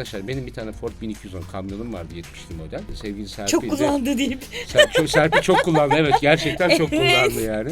Arkadaşlar benim bir tane Ford 1210 kamyonum vardı 70'li model. Sevgili Serpil Çok de- kullandı deyip. Ser, çok, Serpil çok kullandı evet gerçekten çok kullandı yani.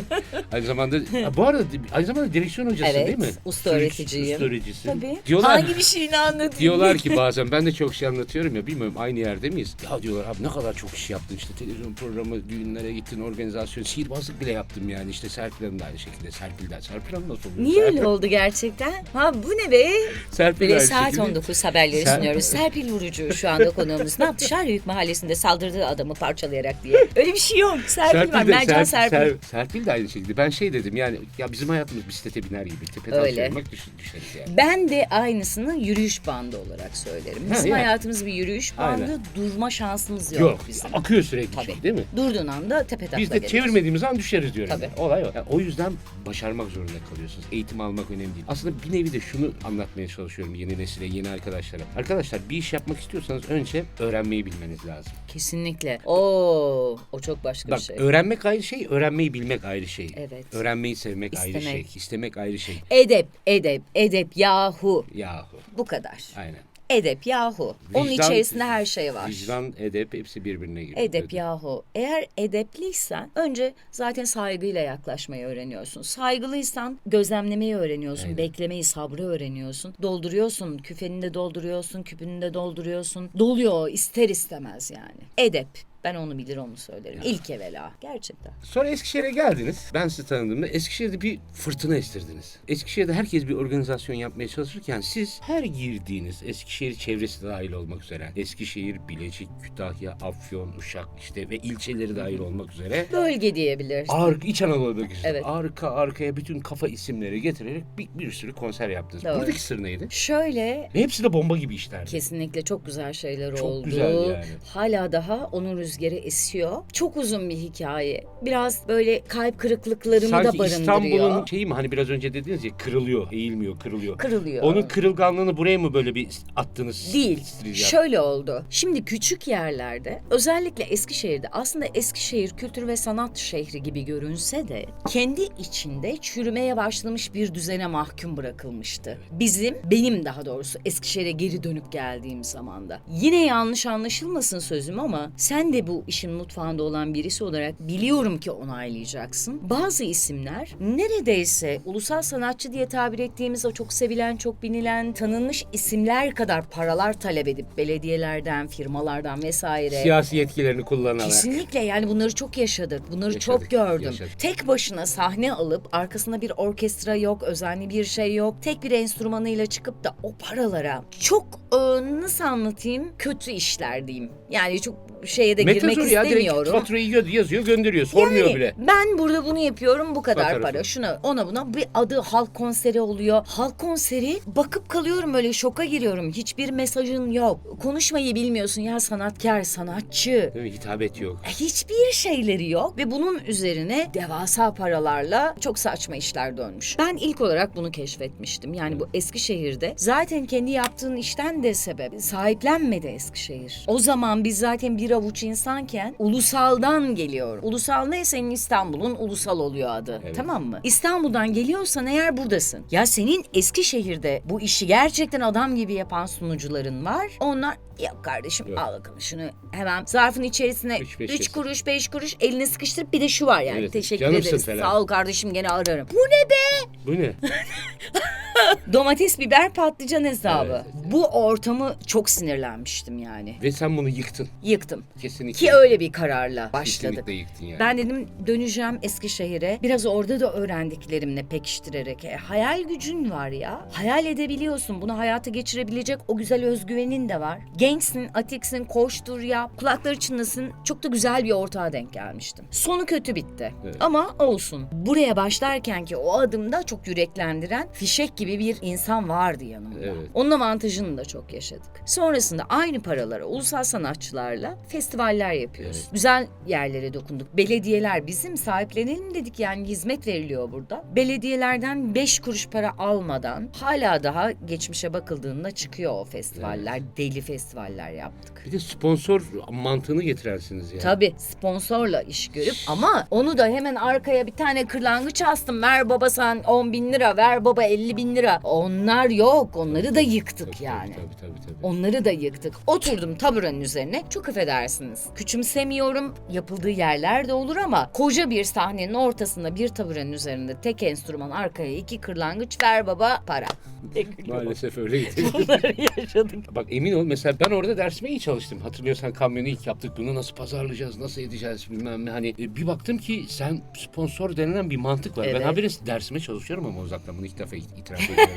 Aynı zamanda bu arada aynı zamanda direksiyon hocası Evet, değil mi? usta öğreticiyim. Usta öğreticisi. Tabii. Diyorlar, Hangi bir şeyini anlatayım? diyorlar ki bazen ben de çok şey anlatıyorum ya bilmiyorum aynı yerde miyiz? Ya diyorlar abi ne kadar çok iş yaptın işte televizyon programı, düğünlere gittin, organizasyon, sihirbazlık bile yaptım yani işte Serpil Hanım da aynı şekilde Serpil'den. Serpil Hanım nasıl oluyor? Niye Serpil- öyle oldu gerçekten? Ha bu ne be? Serpil Böyle saat şekilde. 19 haberleri Ser- sunuyoruz. Serpil Vurucu şu anda konuğumuz. Ne yaptı? Şahriyük Mahallesi'nde saldırdığı adamı parçalayarak diye. Öyle bir şey yok. Serpil, var. de, Mercan Ser- Serpil. Ser- Serpil de aynı şekilde. Ben şey dedim yani ya bizim hayatımız bisiklete biner gibi. Tepeden Öyle. söylemek düş, düşeriz yani. Ben de aynısını yürüyüş bandı olarak söylerim. Ha, Bizim yani. hayatımız bir yürüyüş bandı. Aynen. Durma şansımız yok, Yok, bizim. akıyor sürekli Tabii. çünkü değil mi? Durduğun anda tepe takla Biz de geliyoruz. çevirmediğimiz an düşeriz diyorum. Tabii. ben. Olay o. Yani o yüzden başarmak zorunda kalıyorsunuz. Eğitim almak önemli değil. Aslında bir nevi de şunu anlatmaya çalışıyorum yeni nesile, yeni arkadaşlara. Arkadaşlar bir iş yapmak istiyorsanız önce öğrenmeyi bilmeniz lazım. Kesinlikle. Oo, o çok başka Bak bir şey. öğrenmek ayrı şey, öğrenmeyi bilmek ayrı şey. Evet. Öğrenmeyi sevmek ayrı şey, İstemek. istemek ayrı şey. Edep, edep, edep yahu. Yahu. Bu kadar. Aynen. Edep yahu. Onun Vicdan- içerisinde her şey var. Vicdan, edep hepsi birbirine giriyor. Edep yahu. Eğer edepliysen önce zaten saygıyla yaklaşmayı öğreniyorsun. Saygılıysan gözlemlemeyi öğreniyorsun. Aynen. Beklemeyi, sabrı öğreniyorsun. Dolduruyorsun. Küfeni de dolduruyorsun. Küpünü de dolduruyorsun. Doluyor ister istemez yani. Edep. Ben onu bilir onu söylerim. İlk evvela. Gerçekten. Sonra Eskişehir'e geldiniz. Ben sizi tanıdığımda Eskişehir'de bir fırtına estirdiniz. Eskişehir'de herkes bir organizasyon yapmaya çalışırken siz her girdiğiniz Eskişehir çevresi dahil olmak üzere Eskişehir, Bilecik, Kütahya, Afyon, Uşak işte ve ilçeleri dahil olmak üzere Bölge diyebiliriz. Arka, İç Anadolu bölgesinde Evet. arka arkaya bütün kafa isimleri getirerek bir, bir sürü konser yaptınız. Doğru. Buradaki sır neydi? Şöyle Ve hepsi de bomba gibi işlerdi. Kesinlikle çok güzel şeyler Çok oldu. güzel yani. Hala daha onun rüzgarı esiyor. Çok uzun bir hikaye. Biraz böyle kalp kırıklıklarımı da Sanki barındırıyor. İstanbul'un şeyi mi hani biraz önce dediniz ya kırılıyor, eğilmiyor, kırılıyor. Kırılıyor. Onun kırılganlığını buraya mı böyle bir attınız? Değil. Şöyle oldu. Şimdi küçük yerlerde özellikle Eskişehir'de aslında Eskişehir kültür ve sanat şehri gibi görünse de kendi içinde çürümeye başlamış bir düzene mahkum bırakılmıştı. Bizim, benim daha doğrusu Eskişehir'e geri dönüp geldiğim zamanda. Yine yanlış anlaşılmasın sözüm ama sen de bu işin mutfağında olan birisi olarak biliyorum ki onaylayacaksın. Bazı isimler neredeyse ulusal sanatçı diye tabir ettiğimiz o çok sevilen, çok binilen, tanınmış isimler kadar paralar talep edip belediyelerden, firmalardan vesaire. Siyasi yetkilerini kullanarak. Kesinlikle yani bunları çok yaşadık. Bunları Yaşadık, çok gördüm. yaşadık. Tek başına sahne alıp arkasında bir orkestra yok, özenli bir şey yok. Tek bir enstrümanıyla çıkıp da o paralara çok e, nasıl anlatayım kötü işler diyeyim. Yani çok şeye de girmek Metazor ya direkt istemiyorum. faturayı gö- yazıyor gönderiyor sormuyor Yani bile. Ben burada bunu yapıyorum bu kadar Fotoğrafı. para. Şuna ona buna bir adı halk konseri oluyor. Halk konseri bakıp kalıyorum böyle şoka giriyorum. Hiçbir mesajın yok. Konuşmayı bilmiyorsun ya sanatkar, sanatçı. Değil mi? Hitabet yok. Hiçbir şeyleri yok ve bunun üzerine devasa paralarla çok saçma işler dönmüş. Ben ilk olarak bunu keşfetmiştim. Yani bu Eskişehir'de zaten kendi yaptığın işten de sebep sahiplenmedi Eskişehir. O zaman biz zaten bir avuç insanken ulusaldan geliyor. Ulusal ne senin İstanbul'un ulusal oluyor adı. Evet. Tamam mı? İstanbul'dan geliyorsan eğer buradasın. Ya senin Eskişehir'de bu işi gerçekten adam gibi yapan sunucuların var. Onlar yok kardeşim Yok. al bakalım şunu hemen zarfın içerisine Üç, beş 3 kesin. kuruş 5 kuruş eline sıkıştırıp bir de şu var yani Evet, teşekkür canımsın ederiz falan. sağ ol kardeşim gene ararım. Bu ne be? Bu ne? Domates biber patlıcan hesabı. Evet. Bu ortamı çok sinirlenmiştim yani. Ve sen bunu yıktın. Yıktım. Kesinlikle. Ki öyle bir kararla başladık. Kesinlikle yıktın yani. Ben dedim döneceğim Eskişehir'e. Biraz orada da öğrendiklerimle pekiştirerek. E, hayal gücün var ya. Hayal edebiliyorsun. Bunu hayata geçirebilecek o güzel özgüvenin de var. Gençsin, atiksin, koştur yap. Kulakları çınlasın. Çok da güzel bir ortağa denk gelmiştim. Sonu kötü bitti. Evet. Ama olsun. Buraya başlarken ki o adımda çok yüreklendiren fişek gibi bir insan vardı yanımda. Evet. Onun avantajını da çok yaşadık. Sonrasında aynı paralara ulusal sanatçılarla festivaller yapıyoruz. Evet. Güzel yerlere dokunduk. Belediyeler bizim sahiplenelim dedik yani hizmet veriliyor burada. Belediyelerden 5 kuruş para almadan hala daha geçmişe bakıldığında çıkıyor o festivaller. Deli festivaller yaptık. Bir de sponsor mantığını getirensiniz yani. Tabii sponsorla iş görüp ama onu da hemen arkaya bir tane kırlangıç astım. Ver baba sen 10 bin lira ver baba 50 bin lira. Onlar yok onları da yıktık Tabii, yani. Tabii tabii tabii. Onları da yıktık. Oturdum taburanın üzerine. Çok affedersiniz. Küçümsemiyorum. Yapıldığı yerler de olur ama koca bir sahnenin ortasında bir taburanın üzerinde tek enstrüman arkaya iki kırlangıç ver baba para. Maalesef öyle. Bunları yaşadık. Bak emin ol mesela ben orada dersime iyi çalıştım. Hatırlıyorsan kamyonu ilk yaptık. Bunu nasıl pazarlayacağız, nasıl edeceğiz bilmem ne. Hani e, bir baktım ki sen sponsor denilen bir mantık var. Evet. Ben habire dersime çalışıyorum ama uzaktan bunu ilk defa it- itiraf ediyorum.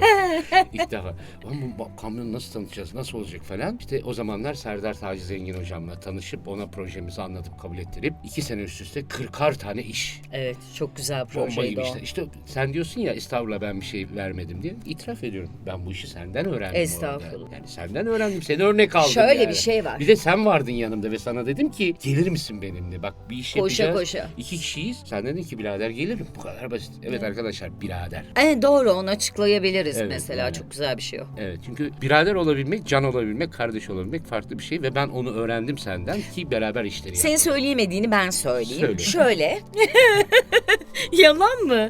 ilk defa. Ama bu kamyonu nasıl tanıtacağız, nasıl olacak falan. İşte o zamanlar Serdar Taci Zengin hocamla tanışıp ona projemizi anlatıp kabul ettirip iki sene üst üste 40'ar tane iş. Evet çok güzel projeydi o. işte. İşte sen diyorsun ya estağfurullah ben bir şey vermedim diye. İtiraf ediyorum. Ben bu işi senden öğrendim. Estağfurullah. Yani senden öğrendim. Seni örnek aldım Şöyle yani. bir şey var. Bir de sen vardın yanımda ve sana dedim ki gelir misin benimle? Bak bir iş Koşa yapacağız. koşa. İki kişiyiz. Sen dedin ki birader gelirim. Bu kadar basit. Evet arkadaşlar birader. Evet doğru onu açıklayabiliriz Evet, mesela yani. çok güzel bir şey o. Evet çünkü birader olabilmek, can olabilmek, kardeş olabilmek farklı bir şey ve ben onu öğrendim senden ki beraber işleri Senin söyleyemediğini ben söyleyeyim. Söyle. Şöyle. Yalan mı?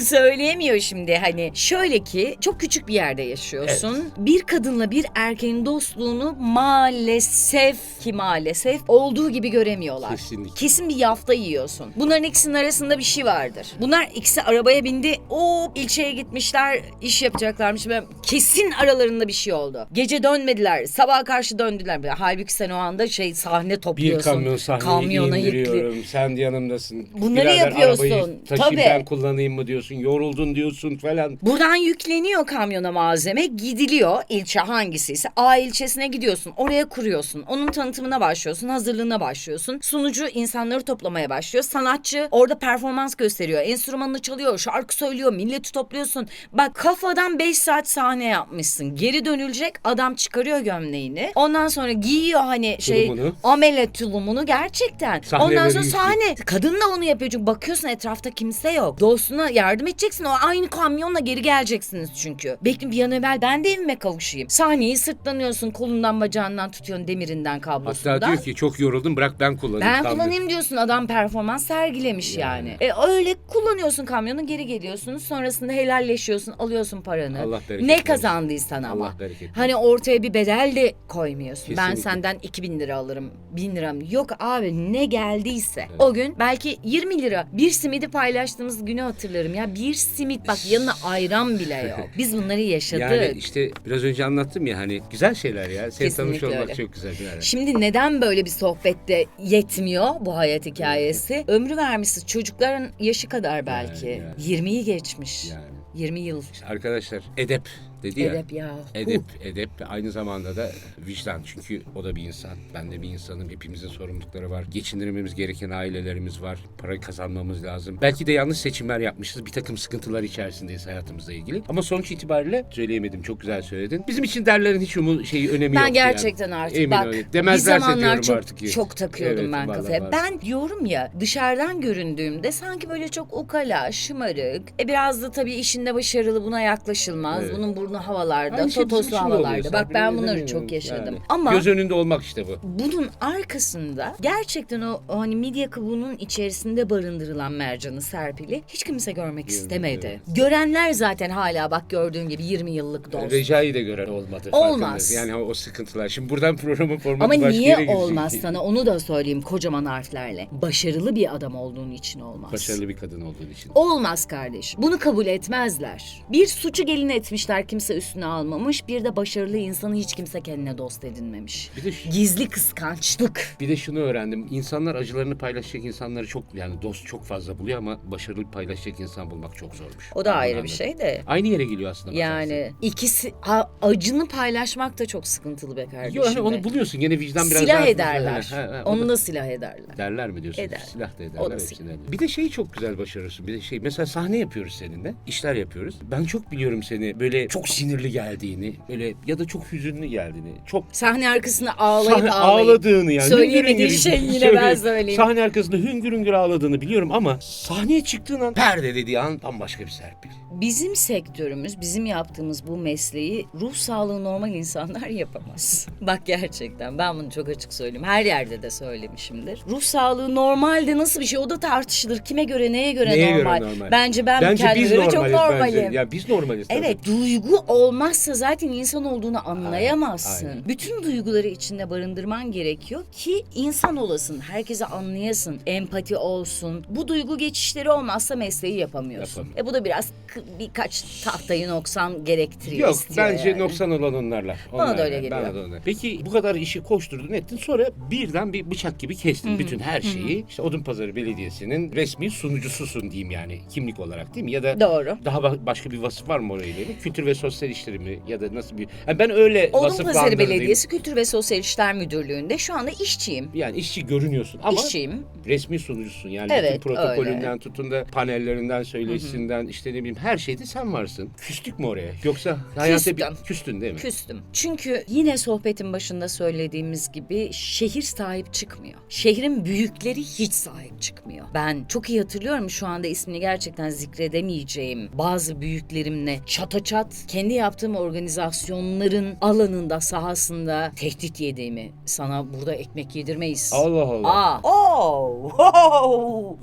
Söyleyemiyor şimdi hani. Şöyle ki çok küçük bir yerde yaşıyorsun. Bir kadınla bir erkeğin dostluğunu maalesef ki maalesef olduğu gibi göremiyorlar. Kesinlikle. Kesin bir yafta yiyorsun. Bunların ikisinin arasında bir şey vardır. Bunlar ikisi arabaya bindi. O ilçeye gitmişler, iş yapacaklarmış. Ben kesin aralarında bir şey oldu. Gece dönmediler. Sabaha karşı döndüler. Halbuki sen o anda şey sahne Bir topluyorsun. kamyon sahneye Kamyona indiriyorum. Sen yanımdasın. Bunları Birader, yapıyorsun. Arabayı taşıyayım Tabii. ben kullanayım mı diyorsun. Yoruldun diyorsun falan. Buradan yükleniyor kamyona malzeme, gidiliyor ilçe hangisiyse. A ilçesine gidiyorsun, oraya kuruyorsun. Onun tanıtımına başlıyorsun, hazırlığına başlıyorsun. Sunucu insanları toplamaya başlıyor. Sanatçı orada performans gösteriyor. Enstrümanını çalıyor, şarkı söylüyor, milleti topluyorsun. Bak kafadan 5 saat sahne yapmışsın. Geri dönülecek adam çıkarıyor gömleğini. Ondan sonra giyiyor hani şey Tulumunu. amele tulumunu gerçekten. Sahneye Ondan sonra yüklü. sahne Kadın da onu yapıyor çünkü bakıyorsun etrafta kimse yok. Dostuna yardım edeceksin o aynı kamyonla geri geleceksiniz çünkü. Bekle bir an evvel ben de evime kavuşayım. Sahneyi sırtlanıyorsun kolundan bacağından tutuyorsun demirinden kablosundan. Hatta diyor ki çok yoruldum bırak ben kullanayım. ben kamyonu. kullanayım diyorsun adam performans sergilemiş yani. E öyle kullanıyorsun kamyonu geri geliyorsun sonrasında helalleşiyorsun alıyorsun paranı. Allah bereket ne kazandıysan ama. Allah bereket. Hani ortaya bir bedel de koymuyorsun. Ben Kesinlikle. senden 2000 lira alırım 1000 lira mı? Yok abi ne geldiyse. O gün belki 20 lira bir simidi paylaştığımız günü hatırlarım ya. Bir simit bak yanına ayran bile yok. Biz bunları yaşadık. Yani işte biraz önce anlattım ya hani güzel şeyler ya. Seni Kesinlikle olmak öyle. çok güzel. Yani. Şimdi neden böyle bir sohbette yetmiyor bu hayat hikayesi? Ömrü vermişsiniz. Çocukların yaşı kadar belki. Yani, yani. 20'yi geçmiş. Yani. 20 yıl. Arkadaşlar edep dedi ya. Edep ya. Edep, edep aynı zamanda da vicdan. Çünkü o da bir insan. Ben de bir insanım. Hepimizin sorumlulukları var. Geçindirmemiz gereken ailelerimiz var. Para kazanmamız lazım. Belki de yanlış seçimler yapmışız. Bir takım sıkıntılar içerisindeyiz hayatımızla ilgili. Ama sonuç itibariyle söyleyemedim. Çok güzel söyledin. Bizim için derlerin hiç umu şeyi önemi yok. Ben gerçekten artık Emin bak öyle. bir Demezlerse zamanlar diyorum çok artık. çok takıyordum Evet, ben kafaya. Ben diyorum ya dışarıdan göründüğümde sanki böyle çok ukala, şımarık. E biraz da tabii işinde başarılı buna yaklaşılmaz. Evet. Bunun burnu havalarda, Aynı şey bizim totosu için de havalarda. Bak ben bunları çok yaşadım. Yani. Ama Göz önünde olmak işte bu. bunun arkasında gerçekten o, o hani midye kabuğunun içerisinde barındırılan mercanı Serpil'i hiç kimse görmek istemedi. Görenler zaten hala bak gördüğün gibi 20 yıllık dost. Recai'yi de gören olmadı. Olmaz. farkındayız. Yani o, o sıkıntılar. Şimdi buradan programın formatı Ama başka niye yere gidecek. olmaz sana onu da söyleyeyim kocaman harflerle. Başarılı bir adam olduğun için olmaz. Başarılı bir kadın olduğun için. Olmaz kardeş. Bunu kabul etmezler. Bir suçu gelin etmişler kimse üstüne almamış. Bir de başarılı insanı hiç kimse kendine dost edinmemiş. Bir de şu- Gizli kıskançlık. Bir de şunu öğrendim. İnsanlar acılarını paylaşacak insanları çok yani dost çok fazla buluyor ama başarılı paylaşacak insan bulmak çok zormuş. O da Onu ayrı bir anladım. şey de. Aynı yere geliyor aslında. Yani ikisi a- acını paylaşmak da çok sıkıntılı be kardeşim. Yok hani be. onu buluyorsun gene vicdan biraz silah daha... ederler. Ha, ha, o Onu da- da silah ederler. Derler mi diyorsun? Eder. Silah da ederler. O da hepsini silah. ederler. Bir de şeyi çok güzel başarırsın. Bir de şey mesela sahne yapıyoruz seninle. işler yapıyoruz. Ben çok biliyorum seni böyle çok sinirli geldiğini, böyle ya da çok hüzünlü geldiğini, çok Sahne arkasında ağlayıp sahne ağlayıp. ağladığını yani. Söyleyemediği hüngür şey yine ben söyleyeyim. Sahne arkasında hüngür hüngür ağladığını biliyorum ama sahneye çıktığın an perde dediği an bambaşka bir Serpil. Bizim sektörümüz, bizim yaptığımız bu mesleği ruh sağlığı normal insanlar yapamaz. Bak gerçekten ben bunu çok açık söyleyeyim. Her yerde de söylemişimdir. Ruh sağlığı normalde nasıl bir şey o da tartışılır. Kime göre neye göre, Neye göre normal. normal? Bence ben Bence kendime göre normaliz çok normalim. bence. Ya biz normaliz. tabii. Evet, duygu olmazsa zaten insan olduğunu anlayamazsın. aynen. Bütün duyguları içinde barındırman gerekiyor ki insan olasın, herkese anlayasın, empati olsun. Bu duygu geçişleri olmazsa mesleği yapamıyorsun. Yapamıyorum. E bu da biraz birkaç tahtayı noksan gerektiriyor, Yok bence yani. noksan olan onlarla. Bana da öyle geliyor. bana da öyle. Peki bu kadar işi koşturdun ettin sonra birden bir bıçak gibi kestin bütün her şeyi. İşte Odunpazarı Belediyesi'nin resmi sunucususun diyeyim yani kimlik olarak değil mi? Ya da Doğru. daha ba- başka bir vasıf var mı orayla ilgili? Kültür ve Sosyal İşleri mi? Ya da nasıl bir... Yani ben öyle Odunpazarı. Belediyesi Kültür ve Sosyal İşler Müdürlüğü'nde şu anda işçiyim. Yani işçi görünüyorsun ama İşçiyim. resmi sunucusun. Yani Evet, bütün protokolünden tutun da panellerinden, söyleşisinden işte ne bileyim her şeyde sen varsın. Küstük mü oraya? Yoksa hayata bir Küstüm. küstün değil mi? Küstüm. Çünkü yine sohbetin başında söylediğimiz gibi şehir sahip çıkmıyor. Şehrin büyükleri hiç sahip çıkmıyor. Ben çok iyi hatırlıyorum şu anda ismini gerçekten zikredemeyeceğim bazı büyüklerimle çata çat kendi yaptığım organizasyonların alanında, sahasında tehdit yediğimi. Sana burada ekmek yedirmeyiz. Allah Allah. Aa. Oh. Oh.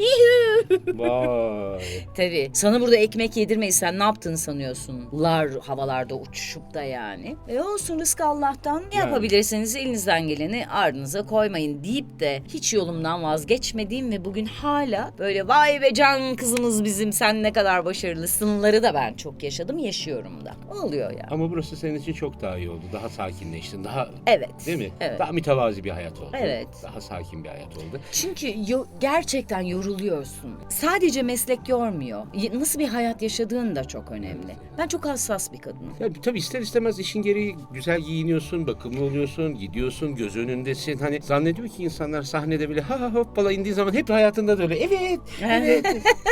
Vay. Tabii. Sana burada ekmek yedirmeyiz. Sen ne yaptığını sanıyorsun? Lar havalarda uçuşup da yani. E olsun rızkı Allah'tan. Ne Yani. yapabilirseniz elinizden geleni ardınıza koymayın deyip de hiç yolumdan vazgeçmediğim ve bugün hala böyle vay be can kızımız bizim sen ne kadar başarılısınları da ben çok yaşadım yaşıyorum da. Oluyor ya. Ama burası senin için çok daha iyi oldu. Daha sakinleştin. Daha Evet. değil mi? Evet. Daha mütevazi bir hayat oldu. Evet. Daha sakin bir hayat oldu. Çünkü yo- gerçekten yoruluyorsun. Sadece meslek yormuyor. Y- Nasıl bir hayat yaşadığın da çok önemli. Ben çok hassas bir kadınım. Ya tabii ister istemez işin gereği güzel giyiniyorsun, bakımlı oluyorsun, gidiyorsun, göz önündesin. Hani zannediyor ki insanlar sahnede bile ha ha hoppala indiği zaman hep hayatında da öyle. Evet, evet.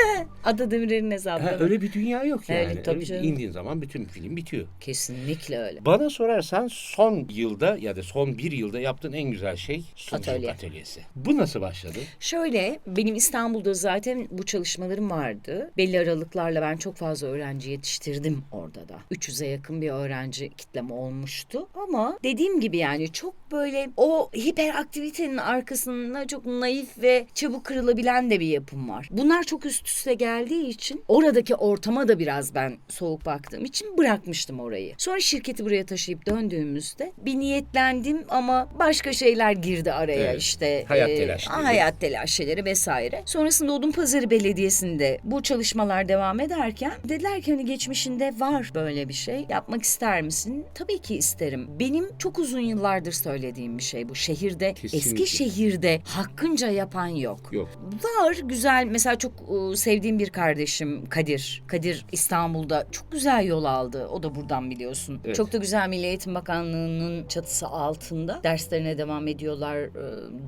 Ada Demirer'in hesabı. öyle bir dünya yok yani. Evet, tabii Öyle canım. indiğin zaman bütün film bitiyor. Kesinlikle öyle. Bana sorarsan son yılda ya da son bir yılda yaptığın en güzel şey sunuculuk Atölye. atölyesi. Bu nasıl başladı? Şöyle benim İstanbul'da zaten bu çalışmalarım vardı. Belli aralıklarla ben çok fazla öğrenci yetiştirdim orada da. 300'e yakın bir öğrenci kitlem olmuştu. Ama dediğim gibi yani çok böyle o hiperaktivitenin arkasında çok naif ve çabuk kırılabilen de bir yapım var. Bunlar çok üst üste geldiği için oradaki ortama da biraz ben soğuk baktığım için bırakmıştım orayı. Sonra şirketi buraya taşıyıp döndüğümüzde bir niyetlendim ama başka şeyler girdi araya Evet. işte. Hayat e, telaşları. hayat telaşları vesaire. Sonrasında Odunpazarı Belediyesi'nde bu çalışmalar devam ederken dediler ki hani geçmişinde var böyle bir şey. Yapmak ister misin? Tabii ki isterim. Benim çok uzun yıllardır söylediğim bir şey bu. Şehirde, Kesinlikle. eski şehirde hakkınca yapan yok. Yok. Var güzel mesela çok sevdiğim bir kardeşim Kadir. Kadir İstanbul'da çok güzel yol aldı. O da buradan biliyorsun. Evet. Çok da güzel Milli Eğitim Bakanlığı'nın çatısı altında derslerine devam ediyorlar. E,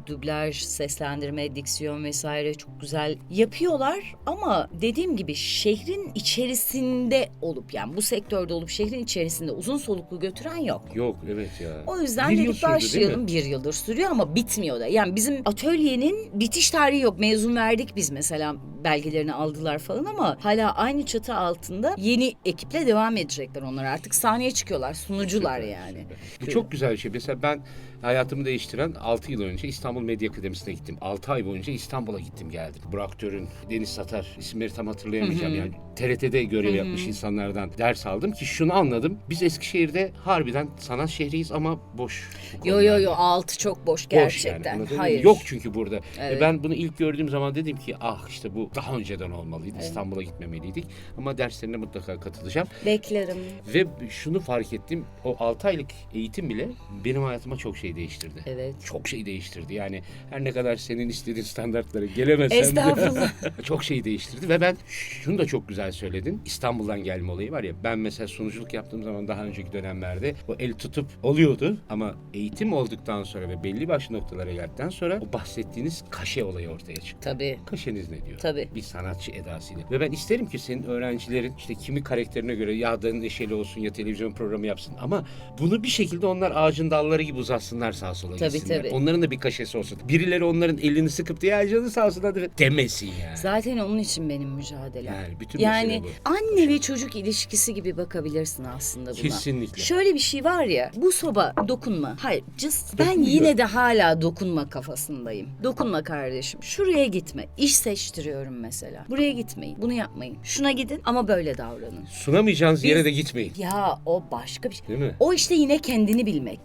dublaj, seslendirme, diksiyon vesaire çok güzel yapıyorlar. Ama dediğim gibi şehrin içerisinde olup yani bu sektörde olup şehrin içerisinde uzun soluklu götüren yok. Yok evet ya. O yüzden Bir yıl dedik sürdü, değil mi? başlayalım. Bir yıldır sürüyor ama bitmiyor da. Yani bizim atölyenin bitiş tarihi yok. Mezun verdik biz mesela belgelerini aldılar falan ama hala aynı çatı altında yeni ekiple devam edecekler onlar. Artık sahneye çıkıyorlar. Sunucular yani. Bu çok güzel bir şey. Mesela ben hayatımı değiştiren 6 yıl önce İstanbul Medya Akademisi'ne gittim. 6 ay boyunca İstanbul'a gittim geldim. Burak Törün, Deniz Satar isimleri tam hatırlayamayacağım. Yani TRT'de görev yapmış insanlardan ders aldım ki şunu anladım. Biz Eskişehir'de harbiden sanat şehriyiz ama boş. Yo yo yo altı çok boş Boş gerçekten. yani? Hayır. Yok çünkü burada. Ve Evet. ben bunu ilk gördüğüm zaman dedim ki ah işte bu daha önceden olmalıydı. İstanbul'a gitmemeliydik. Ama derslerine mutlaka katılacağım. Beklerim. Ve şunu fark ettim. O 6 aylık eğitim bile benim hayatıma çok şey değiştirdi. Evet. Çok şey değiştirdi. Yani her ne kadar senin istediğin standartlara gelemesem de çok şey değiştirdi. Ve ben şunu da çok güzel söyledin. İstanbul'dan gelme olayı var ya. Ben mesela sunuculuk yaptığım zaman daha önceki dönemlerde o el tutup oluyordu. Ama eğitim olduktan sonra ve belli başlı noktalara geldikten sonra o bahsettiğiniz kaşe olayı ortaya çıktı. Tabii. Kaşeniz ne diyor? Tabii. Bir sanatçı edasıyla. Ve ben isterim ki senin öğrencilerin işte kimi karakterine göre ya da neşeli olsun ya televizyon programı yapsın. Ama bunu bir şekilde onlar ağacın dalları gibi uzatsınlar sağa sola Tabii, gitsinler. tabii. Onların da bir kaşesi olsun. Birileri onların elini sıkıp diye "Ay canı sağ olsun hadi demesin yani. Zaten onun için benim mücadelem. Yani bütün Yani bu. anne ve çocuk ilişkisi gibi bakabilirsin aslında buna. Kesinlikle. Şöyle bir şey var ya bu soba dokunma. Hayır just ben yine de hala dokunma kafasındayım. Dokunma kardeşim. Şuraya gitme. İş seçtiriyorum mesela. Buraya gitmeyin. Bunu yapmayın. Şuna gidin ama böyle davranın. Sunamayacağınız yere Biz- de gitmeyin. Ya o başka bir şey. Değil mi? O işte yine kendini bilmek.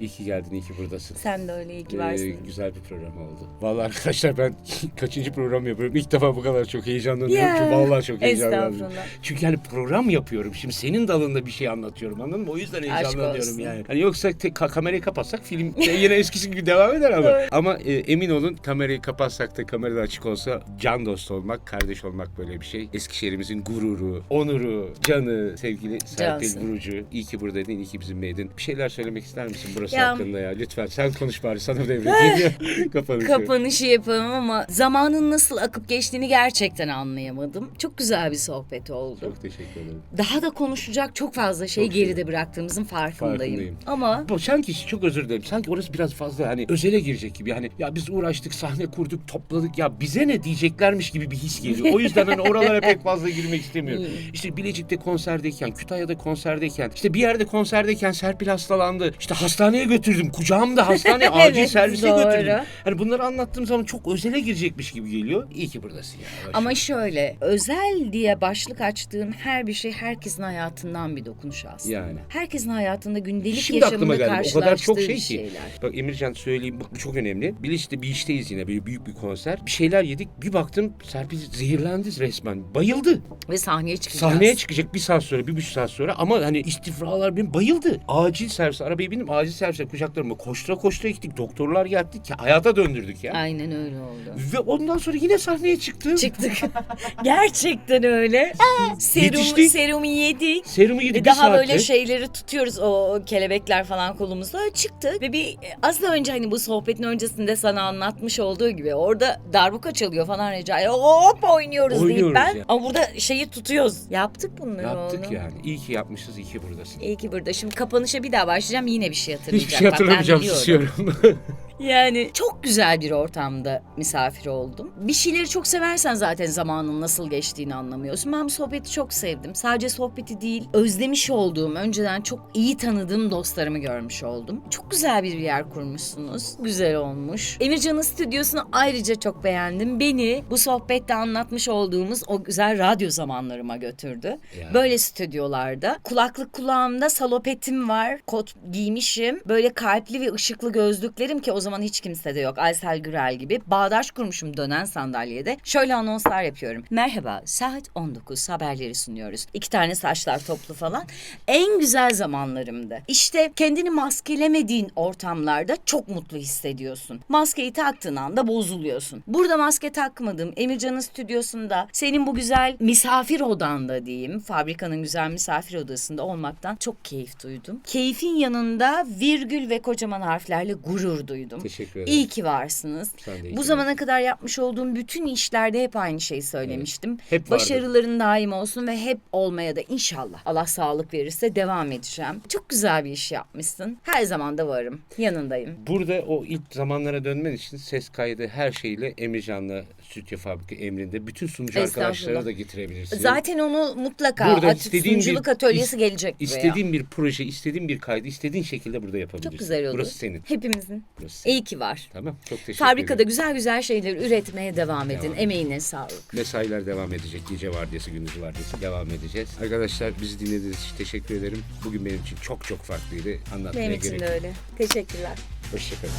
İyi ki geldin, iyi ki buradasın. Sen de öyle iyi ki Ee, varsın. güzel bir program oldu. Vallahi arkadaşlar ben kaçıncı program yapıyorum. İlk defa bu kadar çok heyecanlanıyorum ki vallahi çok heyecanlandım. estağfurullah. Çünkü hani program yapıyorum. Şimdi senin dalında bir şey anlatıyorum anladın mı? O yüzden heyecanlanıyorum yani. Hani yoksa tek ka- kamerayı kapatsak film yine eskisi gibi devam eder ama. Ama e, emin olun kamerayı kapatsak da kamerada açık olsa can dost olmak, kardeş olmak böyle bir şey. Eskişehir'imizin gururu, onuru, canı sevgili Serpil. Burucu. İyi ki buradaydın, iyi ki bizimleydin. Bir şeyler söylemek ister misin burası Ya- hakkında ya? Lütfen sen konuş bari sana devredeyim. Kapanışı. Kapanışı yapalım ama zamanın nasıl akıp geçtiğini gerçekten anlayamadım. Çok güzel bir sohbet oldu. Çok teşekkür ederim. Daha da konuşacak çok fazla şey Çok şey. geride bıraktığımızın farkındayım. Farkındayım. Ama Bu sanki çok özür dilerim. Sanki orası biraz fazla hani özele girecek gibi. Hani ya biz uğraştık, sahne kurduk, topladık. Ya bize ne diyeceklermiş gibi bir his geliyor. O yüzden hani oralara pek fazla girmek istemiyorum. İşte Bilecik'te konserdeyken, Kütahya'da konserdeyken, işte bir yerde konserdeyken Serpil hastalandı. İşte hastaneye götürdüm. Kucağımda hastane acil Evet, servise doğru. götürdüm. Hani bunları anlattığım zaman çok özele girecekmiş gibi geliyor. İyi ki buradasın ya. ama şöyle özel diye başlık açtığın her bir şey herkesin hayatından bir dokunuş aslında. Yani. Herkesin hayatında gündelik Şimdi aklıma yaşamında geldi. O kadar çok karşılaştığı şey bir ki. şeyler. Bak Emircan söyleyeyim bu, bu çok önemli. Bilinçli bir işteyiz yine böyle büyük bir konser. Bir şeyler yedik. Bir baktım Serpil zehirlendi resmen. Bayıldı. Ve sahneye çıkacağız. Sahneye çıkacak bir saat sonra, bir buçuk saat sonra ama hani istifralar benim bayıldı. Acil servis, arabaya bindim acil servise kucaklarıma koştura koştura gittik. Doktorlar geldi ki hayata döndürdük ya. Aynen öyle oldu. Ve ondan sonra yine sahneye çıktım. Çıktık. Gerçekten öyle. Serum, Yetiştik. serumu yedik. Serumu yedik Ve bir daha saatte. böyle şeyleri tutuyoruz o kelebekler falan kolumuzda çıktı ve bir az da önce hani bu sohbetin öncesinde sana anlatmış olduğu gibi orada darbuka çalıyor falan Recai hop oynuyoruz, deyip Oynuyoruz ben ya. ama burada şeyi tutuyoruz. Yaptık bunları Yaptık oğlum. yani. İyi ki yapmışız, iyi ki buradasın. İyi ki burada. Şimdi kapanışa bir daha başlayacağım yine bir şey hatırlayacağım. Hiçbir şey hatırlamayacağım, susuyorum. Yani çok güzel bir ortamda misafir oldum. Bir şeyleri çok seversen zaten zamanın nasıl geçtiğini anlamıyorsun. Ben bu sohbeti çok sevdim. Sadece sohbeti değil, özlemiş olduğum, önceden çok iyi tanıdığım dostlarımı görmüş oldum. Çok güzel bir yer kurmuşsunuz. Güzel olmuş. Emircan'ın stüdyosunu ayrıca çok beğendim. Beni bu sohbette anlatmış olduğumuz o güzel radyo zamanlarıma götürdü. Ya. Böyle stüdyolarda. Kulaklık kulağımda salopetim var. Kot giymişim. Böyle kalpli ve ışıklı gözlüklerim ki o zaman hiç kimse de yok. Aysel Gürel gibi. Bağdaş kurmuşum dönen sandalyede. Şöyle anonslar yapıyorum. Merhaba saat 19 haberleri sunuyoruz. İki tane saçlar toplu falan. En güzel zamanlarımdı. İşte kendini maskelemediğin ortamlarda çok mutlu hissediyorsun. Maskeyi taktığın anda bozuluyorsun. Burada maske takmadım. Emircan'ın stüdyosunda senin bu güzel misafir odanda diyeyim. Fabrikanın güzel misafir odasında olmaktan çok keyif duydum. Keyfin yanında virgül ve kocaman harflerle gurur duydum. Teşekkür ederim. İyi ki varsınız. Sen de iyi Bu ki zamana kadar yapmış olduğum bütün işlerde hep aynı şeyi söylemiştim. Hep vardı. Başarıların daim olsun ve hep olmaya da inşallah Allah sağlık verirse devam edeceğim. Çok güzel bir iş yapmışsın. Her zaman da varım. Yanındayım. Burada o ilk zamanlara dönmen için ses kaydı her şeyle Emircan'la Stüdyo Fabrika emrinde bütün sunucu arkadaşlara da getirebilirsin. Zaten onu mutlaka Burada istediğin sunuculuk bir- atölyesi is- gelecek buraya. İstediğin bir proje, istediğin bir kaydı, istediğin şekilde burada yapabilirsin. Çok güzel olur. Burası senin. Hepimizin. Burası senin. İyi ki var. Tamam çok teşekkür ederim. Fabrikada güzel güzel şeyler üretmeye devam edin. Devam. Emeğine sağlık. Mesailer devam edecek. Gece vardiyası, gündüz vardiyası devam edeceğiz. Arkadaşlar bizi dinlediğiniz için teşekkür ederim. Bugün benim için çok çok farklıydı. Anlatmaya benim için gerek de öyle. Teşekkürler. Hoşçakalın.